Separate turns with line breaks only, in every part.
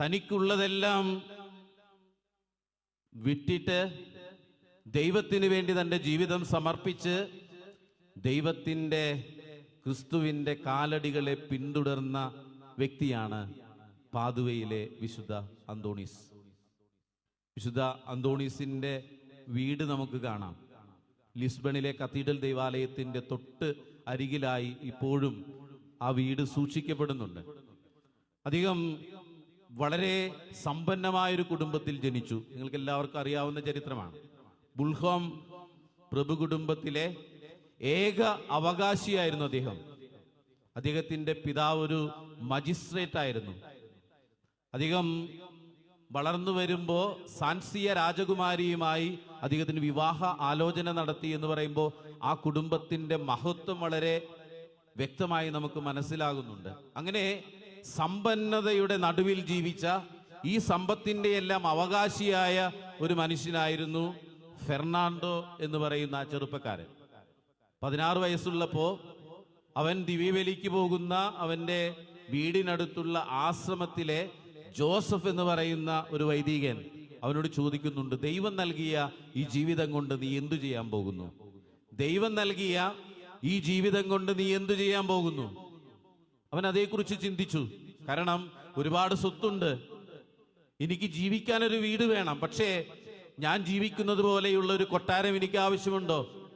തനിക്കുള്ളതെല്ലാം വിട്ടിട്ട് ദൈവത്തിന് വേണ്ടി തന്റെ ജീവിതം സമർപ്പിച്ച് ദൈവത്തിന്റെ ക്രിസ്തുവിന്റെ കാലടികളെ പിന്തുടർന്ന വ്യക്തിയാണ് പാതുവയിലെ വിശുദ്ധ അന്തോണീസ്. വിശുദ്ധ അന്തോണീസിന്റെ വീട് നമുക്ക് കാണാം. ലിസ്ബണിലെ കത്തീഡ്രൽ ദൈവാലയത്തിന്റെ തൊട്ട് അരികിലായി ഇപ്പോഴും ആ വീട് സൂക്ഷിക്കപ്പെടുന്നുണ്ട്. അധികം വളരെ സമ്പന്നമായ ഒരു കുടുംബത്തിൽ ജനിച്ചു. നിങ്ങൾക്ക് എല്ലാവർക്കും അറിയാവുന്ന ചരിത്രമാണ്. ബുൾഹോം പ്രഭു കുടുംബത്തിലെ ഏക അവകാശിയായിരുന്നു അദ്ദേഹം. അദ്ദേഹത്തിന്റെ പിതാവ് ഒരു മജിസ്ട്രേറ്റ് ആയിരുന്നു. അദ്ദേഹം വളർന്നു വരുമ്പോൾ സാൻസിയ രാജകുമാരിയുമായി അദ്ദേഹത്തിന് വിവാഹ ആലോചന നടത്തി എന്ന് പറയുമ്പോൾ ആ കുടുംബത്തിന്റെ മഹത്വം വളരെ വ്യക്തമായി നമുക്ക് മനസ്സിലാകുന്നുണ്ട്. അങ്ങനെ സമ്പന്നതയുടെ നടുവിൽ ജീവിച്ച ഈ സമ്പത്തിന്റെ എല്ലാം അവകാശിയായ ഒരു മനുഷ്യനായിരുന്നു ഫെർണാണ്ടോ എന്ന് പറയുന്ന ആ ചെറുപ്പക്കാരൻ. പതിനാറ് വയസ്സുള്ളപ്പോൾ അവൻ ദിവ്യബലിക്ക് പോകുന്ന അവന്റെ വീടിനടുത്തുള്ള ആശ്രമത്തിലെ ജോസഫ് എന്ന് പറയുന്ന ഒരു വൈദികൻ അവനോട് ചോദിക്കുന്നുണ്ട് ദൈവം നൽകിയ ഈ ജീവിതം കൊണ്ട് നീ എന്തു ചെയ്യാൻ പോകുന്നു? ദൈവം നൽകിയ ഈ ജീവിതം കൊണ്ട് നീ എന്തു ചെയ്യാൻ പോകുന്നു? അവൻ അതേക്കുറിച്ച് ചിന്തിച്ചു. കാരണം ഒരുപാട് സ്വത്തുണ്ട്. എനിക്ക് ജീവിക്കാൻ ഒരു വീട് വേണം. പക്ഷേ ഞാൻ ജീവിക്കുന്നത് പോലെയുള്ള ഒരു കൊട്ടാരം എനിക്ക് ആവശ്യമുണ്ടോ?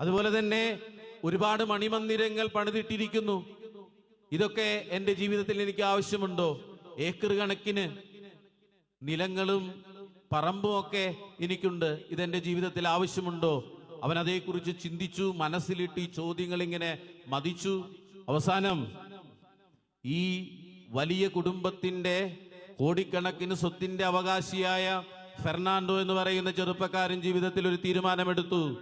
അതുപോലെ തന്നെ ഒരുപാട് മണിമന്ദിരങ്ങൾ പണിതിട്ടിരിക്കുന്നു. ഇതൊക്കെ എന്റെ ജീവിതത്തിൽ എനിക്ക് ആവശ്യമുണ്ടോ? ഏക്കർ കണക്കിന് നിലങ്ങളും പറമ്പും ഒക്കെ എനിക്കുണ്ട്. ഇതെന്റെ ജീവിതത്തിൽ ആവശ്യമുണ്ടോ? അവൻ അതേക്കുറിച്ച് ചിന്തിച്ചു മനസ്സിലിട്ട് ചോദ്യങ്ങൾ ഇങ്ങനെ മതിച്ചു. അവസാനം ഈ വലിയ കുടുംബത്തിന്റെ കോടിക്കണക്കിന് സ്വത്തിന്റെ അവകാശിയായ ഫെർണാണ്ടോ എന്ന് പറയുന്ന ചെറുപ്പക്കാരൻ ജീവിതത്തിൽ ഒരു തീരുമാനമെടുത്തു.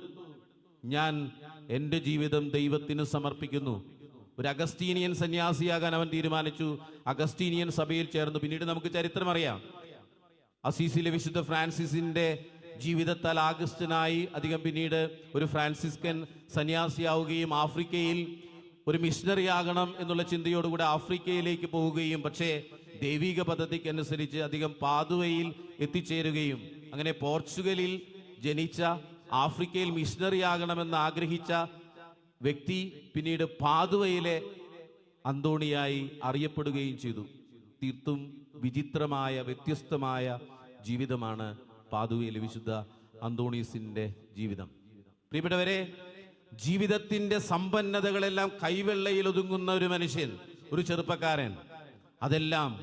ഞാൻ എന്റെ ജീവിതം ദൈവത്തിന് സമർപ്പിക്കുന്നു. ഒരു അഗസ്റ്റീനിയൻ സന്യാസിയാകാൻ അവൻ തീരുമാനിച്ചു. അഗസ്റ്റീനിയൻ സഭയിൽ ചേർന്നു. പിന്നീട് നമുക്ക് ചരിത്രം അറിയാം. അസീസിലെ വിശുദ്ധ ഫ്രാൻസിസിന്റെ ജീവിതത്താൽ ആകൃഷ്ടനായി അധികം പിന്നീട് ഒരു ഫ്രാൻസിസ്കൻ സന്യാസിയാവുകയും ആഫ്രിക്കയിൽ ഒരു മിഷണറി ആകണം എന്നുള്ള ചിന്തയോടുകൂടെ ആഫ്രിക്കയിലേക്ക് പോവുകയും പക്ഷേ ദൈവിക പദ്ധതിക്ക് അനുസരിച്ച് അധികം പാതുവയിൽ എത്തിച്ചേരുകയും അങ്ങനെ പോർച്ചുഗലിൽ ജനിച്ച ആഫ്രിക്കയിൽ മിഷണറി ആകണമെന്ന് ആഗ്രഹിച്ച വ്യക്തി പിന്നീട് പാതുവയിലെ അന്തോണിയായി അറിയപ്പെടുകയും ചെയ്തു. തീർത്തും വിചിത്രമായ വ്യത്യസ്തമായ ജീവിതമാണ് പാതുവയിലെ വിശുദ്ധ അന്തോണീസിന്റെ ജീവിതം. പ്രിയപ്പെട്ടവരെ ജീവിതത്തിന്റെ സമ്പന്നതകളെല്ലാം കൈവെള്ളയിൽ ഒതുങ്ങുന്ന ഒരു മനുഷ്യൻ ഒരു ചെറുപ്പക്കാരൻ. അതെല്ലാം